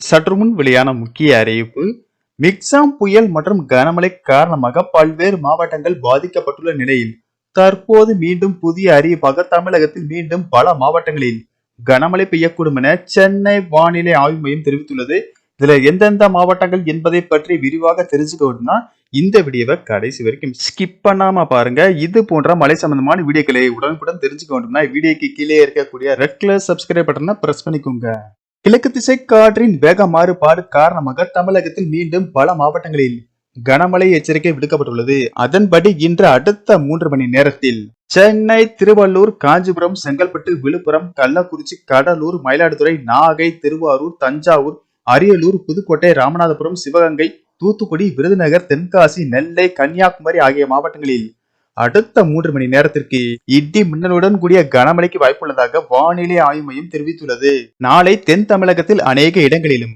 சற்று முன் வெளியான முக்கிய அறிவிப்பு மிக்சாம் புயல் மற்றும் கனமழை காரணமாக பல்வேறு மாவட்டங்கள் பாதிக்கப்பட்டுள்ள நிலையில் தற்போது மீண்டும் புதிய அறிவிப்பாக தமிழகத்தில் மீண்டும் பல மாவட்டங்களில் கனமழை பெய்யக்கூடும் என சென்னை வானிலை ஆய்வு மையம் தெரிவித்துள்ளது. இதுல எந்தெந்த மாவட்டங்கள் என்பதை பற்றி விரிவாக தெரிஞ்சுக்கணும்னா இந்த வீடியோவை கடைசி வரைக்கும் ஸ்கிப் பண்ணாம பாருங்க. இது போன்ற மலை சம்பந்தமான வீடியோக்களை உடனுக்குடன் தெரிஞ்சுக்க வேண்டும்னா வீடியோக்கு கீழே இருக்கக்கூடிய ரெட் கலர் சப்ஸ்கிரைப் பட்டனை பிரஸ் பண்ணிக்கோங்க. கிழக்கு திசை காற்றின் வேக மாறுபாடு காரணமாக தமிழகத்தில் மீண்டும் பல மாவட்டங்களில் கனமழை எச்சரிக்கை விடுக்கப்பட்டுள்ளது. அதன்படி இன்று அடுத்த மூன்று மணி நேரத்தில் சென்னை திருவள்ளூர் காஞ்சிபுரம் செங்கல்பட்டு விழுப்புரம் கள்ளக்குறிச்சி கடலூர் மயிலாடுதுறை நாகை திருவாரூர் தஞ்சாவூர் அரியலூர் புதுக்கோட்டை ராமநாதபுரம் சிவகங்கை தூத்துக்குடி விருதுநகர் தென்காசி நெல்லை கன்னியாகுமரி ஆகிய மாவட்டங்களில் அடுத்த மூன்று மணி நேரத்திற்கு இடி மின்னலுடன் கூடிய கனமழைக்கு வாய்ப்புள்ளதாக வானிலை ஆய்வு மையம் தெரிவித்துள்ளது. நாளை தென் தமிழகத்தில் அநேக இடங்களிலும்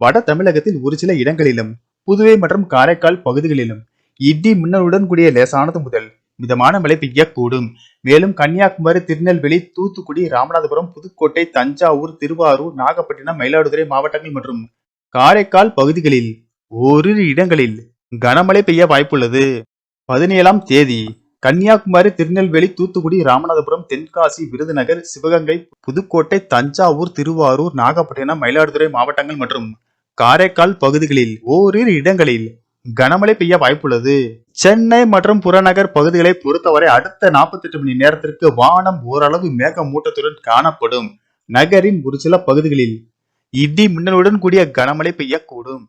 வட தமிழகத்தில் ஒரு சில இடங்களிலும் புதுவை மற்றும் காரைக்கால் பகுதிகளிலும் இடி மின்னலுடன் கூடிய லேசானது முதல் மிதமான மழை பெய்யக்கூடும். மேலும் கன்னியாகுமரி திருநெல்வேலி தூத்துக்குடி ராமநாதபுரம் புதுக்கோட்டை தஞ்சாவூர் திருவாரூர் நாகப்பட்டினம் மயிலாடுதுறை மாவட்டங்கள் மற்றும் காரைக்கால் பகுதிகளில் ஓரிரு இடங்களில் கனமழை பெய்ய வாய்ப்புள்ளது. பதினேழாம் தேதி கன்னியாகுமரி திருநெல்வேலி தூத்துக்குடி ராமநாதபுரம் தென்காசி விருதுநகர் சிவகங்கை புதுக்கோட்டை தஞ்சாவூர் திருவாரூர் நாகப்பட்டினம் மயிலாடுதுறை மாவட்டங்கள் மற்றும் காரைக்கால் பகுதிகளில் ஓரிரு இடங்களில் கனமழை பெய்ய வாய்ப்புள்ளது. சென்னை மற்றும் புறநகர் பகுதிகளை பொறுத்தவரை அடுத்த 48 மணி நேரத்திற்கு வானம் ஓரளவு மேகமூட்டத்துடன் காணப்படும். நகரின் ஒரு சில பகுதிகளில் இடி மின்னலுடன் கூடிய கனமழை பெய்யக்கூடும்.